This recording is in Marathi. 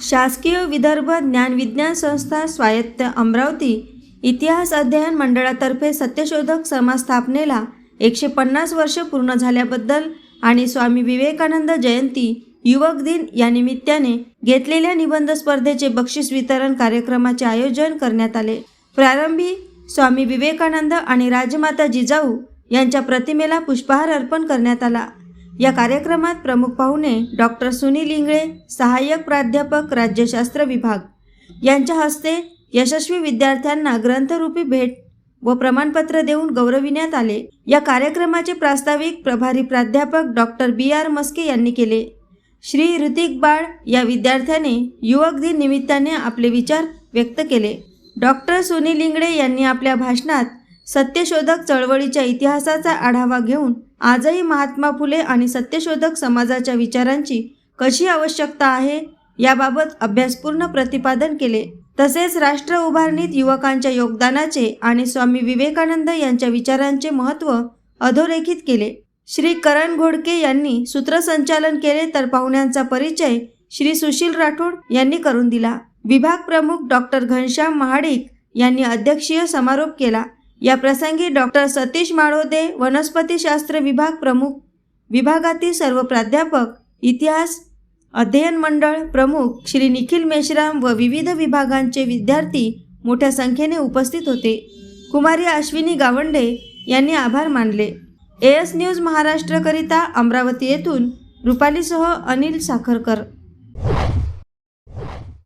शासकीय विदर्भ ज्ञानविज्ञान संस्था स्वायत्त अमरावती इतिहास अध्ययन मंडळातर्फे सत्यशोधक समाजस्थापनेला एकशे पन्नास वर्ष पूर्ण झाल्याबद्दल आणि स्वामी विवेकानंद जयंती युवक दिन या निमित्ताने घेतलेल्या निबंध स्पर्धेचे बक्षीस वितरण कार्यक्रमाचे आयोजन करण्यात आले. प्रारंभी स्वामी विवेकानंद आणि राजमाता जिजाऊ यांच्या प्रतिमेला पुष्पहार अर्पण करण्यात आला. या कार्यक्रमात प्रमुख पाहुणे डॉक्टर सुनील इंगळे सहाय्यक प्राध्यापक राज्यशास्त्र विभाग. यांच्या हस्ते यशस्वी विद्यार्थ्यांना ग्रंथरूपी भेट व प्रमाणपत्र देऊन गौरविण्यात आले. या कार्यक्रमाचे प्रास्ताविक प्रभारी प्राध्यापक डॉक्टर बी आर मस्के यांनी केले. श्री ऋतिक बाळ या विद्यार्थ्याने युवक दिन निमित्ताने आपले विचार व्यक्त केले. डॉक्टर सुनील इंगळे यांनी आपल्या भाषणात सत्यशोधक चळवळीच्या इतिहासाचा आढावा घेऊन आजही महात्मा फुले आणि सत्यशोधक समाजाच्या विचारांची कशी आवश्यकता आहे याबाबत अभ्यासपूर्ण प्रतिपादन केले. तसेच राष्ट्र उभारणीत युवकांच्या योगदानाचे आणि स्वामी विवेकानंद यांच्या विचारांचे महत्त्व अधोरेखित केले. श्री करण घोडके यांनी सूत्रसंचालन केले तर पाहुण्यांचा परिचय श्री सुशील राठोड यांनी करून दिला. विभाग प्रमुख डॉक्टर घनश्याम महाडिक यांनी अध्यक्षीय समारोप केला. या प्रसंगी डॉक्टर सतीश माळोदे वनस्पतीशास्त्र विभाग प्रमुख विभागातील सर्व प्राध्यापक इतिहास अध्ययन मंडळ प्रमुख श्री निखिल मेश्राम व विविध विभागांचे विद्यार्थी मोठ्या संख्येने उपस्थित होते. कुमारी अश्विनी गावंडे यांनी आभार मानले. एस न्यूज महाराष्ट्रकरिता अमरावती येथून रुपालीसह अनिल साखरकर.